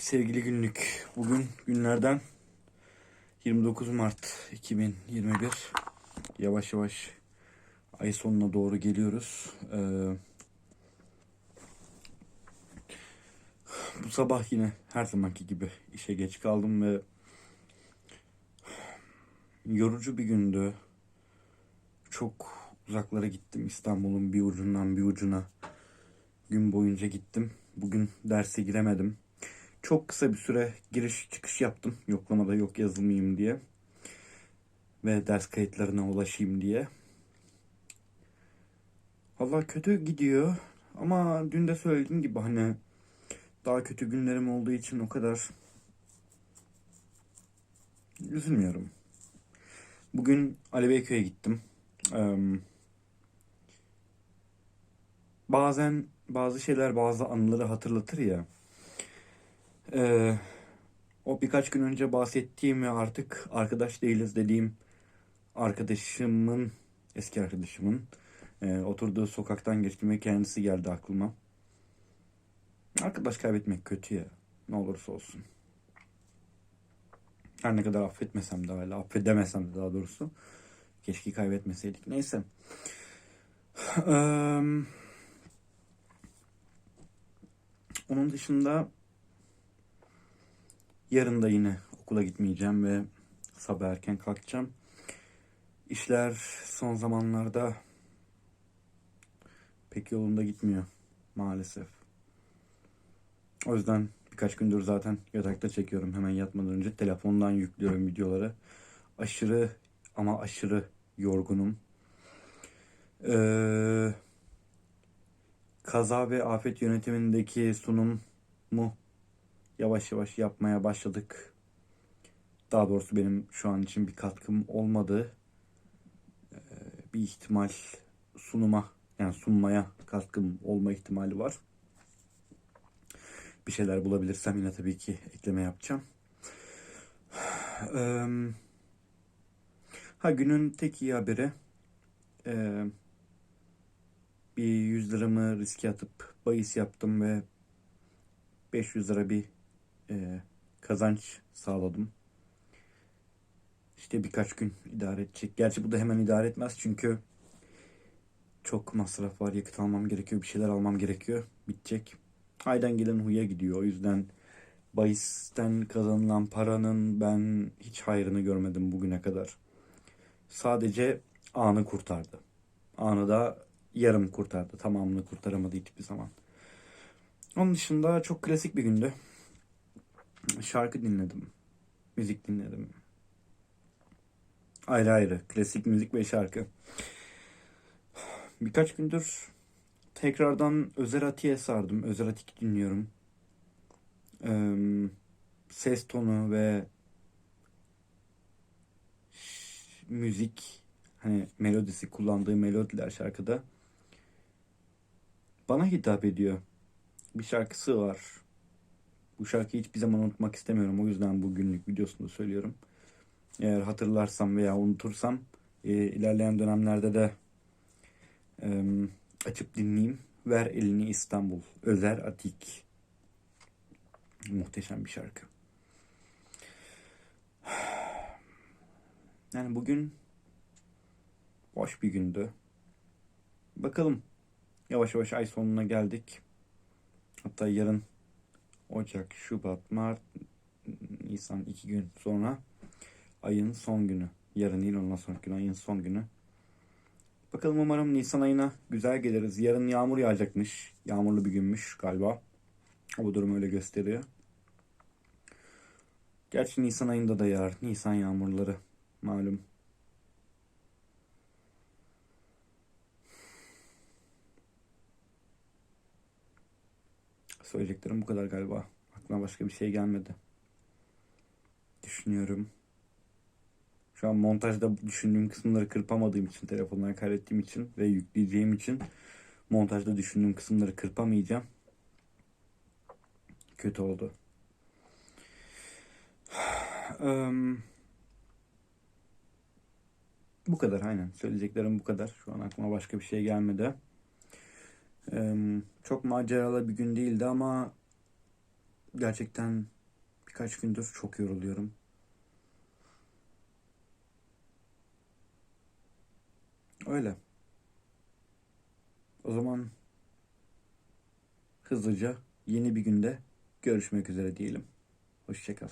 Sevgili günlük, bugün günlerden 29 Mart 2021. Yavaş yavaş ay sonuna doğru geliyoruz. Ee, bu sabah yine her zamanki gibi işe geç kaldım ve yorucu bir gündü. Çok uzaklara gittim İstanbul'un bir ucundan bir ucuna. Gün boyunca gittim. Bugün derse giremedim. Çok kısa bir süre giriş çıkış yaptım. Yoklamada yok yazılmayayım diye. Ve ders kayıtlarına ulaşayım diye. Valla kötü gidiyor. Ama dün de söylediğim gibi hani daha kötü günlerim olduğu için o kadar üzülmüyorum. Bugün Ali gittim. Eee, bazen bazı şeyler bazı anıları hatırlatır ya. Ee, o birkaç gün önce bahsettiğim ve artık arkadaş değiliz dediğim arkadaşımın, eski arkadaşımın e, oturduğu sokaktan geçtim kendisi geldi aklıma. Arkadaş kaybetmek kötü ya. Ne olursa olsun. Her ne kadar affetmesem de hala, affedemesem de daha doğrusu. Keşke kaybetmeseydik. Neyse. Onun dışında yarın da yine okula gitmeyeceğim ve sabah erken kalkacağım. İşler son zamanlarda pek yolunda gitmiyor maalesef. O yüzden birkaç gündür zaten yatakta çekiyorum. Hemen yatmadan önce telefondan yüklüyorum videoları. Aşırı ama aşırı yorgunum. Eee kaza ve afet yönetimindeki sunumu yavaş yavaş yapmaya başladık. Daha doğrusu benim şu an için bir katkım olmadı. Ee, bir ihtimal sunuma yani sunmaya katkım olma ihtimali var. Bir şeyler bulabilirsem yine tabii ki ekleme yapacağım. Ha günün tek iyi haberi bir 100 liramı riske atıp bahis yaptım ve 500 lira bir e, kazanç sağladım. İşte birkaç gün idare edecek. Gerçi bu da hemen idare etmez çünkü çok masraf var. Yakıt almam gerekiyor. Bir şeyler almam gerekiyor. Bitecek. Aydan gelen huya gidiyor. O yüzden bahisten kazanılan paranın ben hiç hayrını görmedim bugüne kadar. Sadece anı kurtardı. Anı da yarım kurtardı. Tamamını kurtaramadı hiçbir zaman. Onun dışında çok klasik bir gündü. Şarkı dinledim. Müzik dinledim. Ayrı ayrı. Klasik müzik ve şarkı. Birkaç gündür tekrardan Özer Atik'e sardım. Özer Atik dinliyorum. Ses tonu ve müzik hani melodisi kullandığı melodiler şarkıda bana hitap ediyor. Bir şarkısı var. Bu şarkıyı hiçbir zaman unutmak istemiyorum. O yüzden bu günlük videosunda söylüyorum. Eğer hatırlarsam veya unutursam e, ilerleyen dönemlerde de e, açıp dinleyeyim. Ver elini İstanbul. Özer Atik. Muhteşem bir şarkı. Yani bugün boş bir gündü. Bakalım Yavaş yavaş ay sonuna geldik. Hatta yarın Ocak, Şubat, Mart, Nisan iki gün sonra ayın son günü. Yarın değil ondan sonraki gün ayın son günü. Bakalım umarım Nisan ayına güzel geliriz. Yarın yağmur yağacakmış. Yağmurlu bir günmüş galiba. O durum öyle gösteriyor. Gerçi Nisan ayında da yağar. Nisan yağmurları malum. Söyleyeceklerim bu kadar galiba. Aklıma başka bir şey gelmedi. Düşünüyorum. Şu an montajda düşündüğüm kısımları kırpamadığım için, telefonlara kaydettiğim için ve yükleyeceğim için montajda düşündüğüm kısımları kırpamayacağım. Kötü oldu. Um, bu kadar aynen. Söyleyeceklerim bu kadar. Şu an aklıma başka bir şey gelmedi. Çok maceralı bir gün değildi ama Gerçekten birkaç gündür çok yoruluyorum. Öyle. O zaman hızlıca yeni bir günde görüşmek üzere diyelim. Hoşçakal.